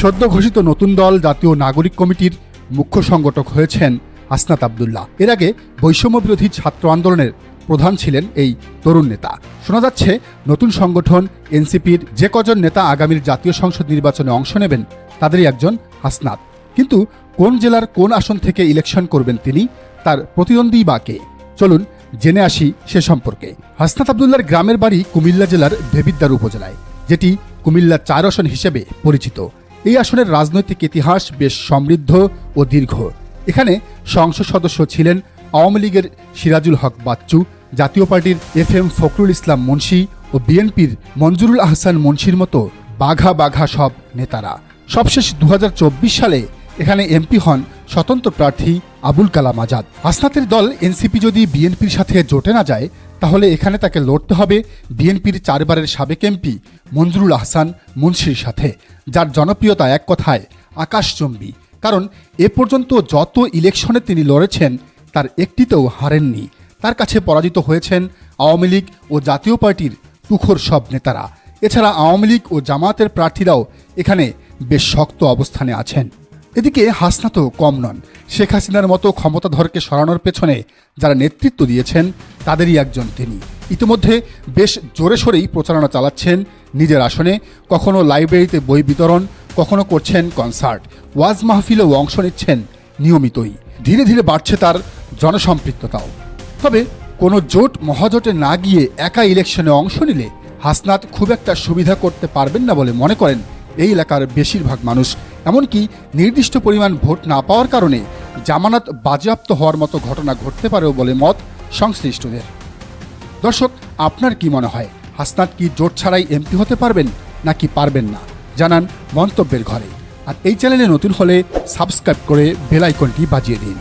সদ্য ঘোষিত নতুন দল জাতীয় নাগরিক কমিটির মুখ্য সংগঠক হয়েছেন আসনাত আবদুল্লাহ। এর আগে বৈষম্য বিরোধী ছাত্র আন্দোলনের প্রধান ছিলেন এই তরুণ নেতা। শোনা যাচ্ছে, নতুন সংগঠন, এনসিপির যে কজন নেতা আগামীর জাতীয় সংসদ নির্বাচনে অংশ নেবেন, তাদেরই একজন হাসনাত। কিন্তু কোন জেলার কোন আসন থেকে ইলেকশন করবেন তিনি, তার প্রতিদ্বন্দ্বী বা কে? চলুন জেনে আসি সে সম্পর্কে। হাসনাত আবদুল্লার গ্রামের বাড়ি কুমিল্লা জেলার দেবিদ্দার উপজেলায়, যেটি কুমিল্লা চার আসন হিসেবে পরিচিত। এই আসনের রাজনৈতিক ইতিহাস বেশ সমৃদ্ধ ও দীর্ঘ। এখানে সংসদ সদস্য ছিলেন আওয়ামী লীগের সিরাজুল হক বাচ্চু, জাতীয় পার্টির এফ এম ফখরুল ইসলাম মুন্সি ও বিএনপির মঞ্জুরুল আহসান মুন্সির মতো বাঘা বাঘা সব নেতারা। সবশেষ দু হাজার চব্বিশ সালে এখানে এমপি হন স্বতন্ত্র প্রার্থী আবুল কালাম আজাদ। আসনাতের দল এনসিপি যদি বিএনপির সাথে জোটে না যায়, তাহলে এখানে তাকে লড়তে হবে বিএনপির চারবারের সাবেক এমপি মঞ্জুরুল আহসান মুন্সির সাথে, যার জনপ্রিয়তা এক কথায় আকাশচম্বী। কারণ এ পর্যন্ত যত ইলেকশনে তিনি লড়েছেন, তার একটিতেও হারেননি। তার কাছে পরাজিত হয়েছেন আওয়ামী লীগ ও জাতীয় পার্টির তুখোর সব নেতারা। এছাড়া আওয়ামী লীগ ও জামায়াতের প্রার্থীরাও এখানে বেশ শক্ত অবস্থানে আছেন। এদিকে হাসনা তো কম নন। শেখ হাসিনার মতো ক্ষমতাধরকে সরানোর পেছনে যারা নেতৃত্ব দিয়েছেন, তাদেরই একজন তিনি। ইতিমধ্যে বেশ জোরে সোরেই প্রচারণা চালাচ্ছেন নিজের আসনে। কখনো লাইব্রেরিতে বই বিতরণ, কখনো করছেন কনসার্ট। ওয়াজ মাহফিলেও অংশ নিচ্ছেন নিয়মিতই। ধীরে ধীরে বাড়ছে তার জনসম্পৃক্ততাও। তবে কোনো জোট মহাজোটে না গিয়ে একা ইলেকশনে অংশ নিলে হাসনাত খুব একটা সুবিধা করতে পারবেন না বলে মনে করেন এই এলাকার বেশিরভাগ মানুষ, এমনকি নির্দিষ্ট পরিমাণ ভোট না পাওয়ার কারণে জামানত বাজেয়াপ্ত হওয়ার মতো ঘটনা ঘটতে পারেও বলে মত সংশ্লিষ্টদের। দর্শক, আপনার কি মনে হয়, হাসনাত কি জোট ছাড়াই এমপি হতে পারবেন, নাকি পারবেন না? জানান মন্তব্যের ঘরে। আর এই চ্যানেলে নতুন হলে সাবস্ক্রাইব করে বেল আইকনটি বাজিয়ে দিন।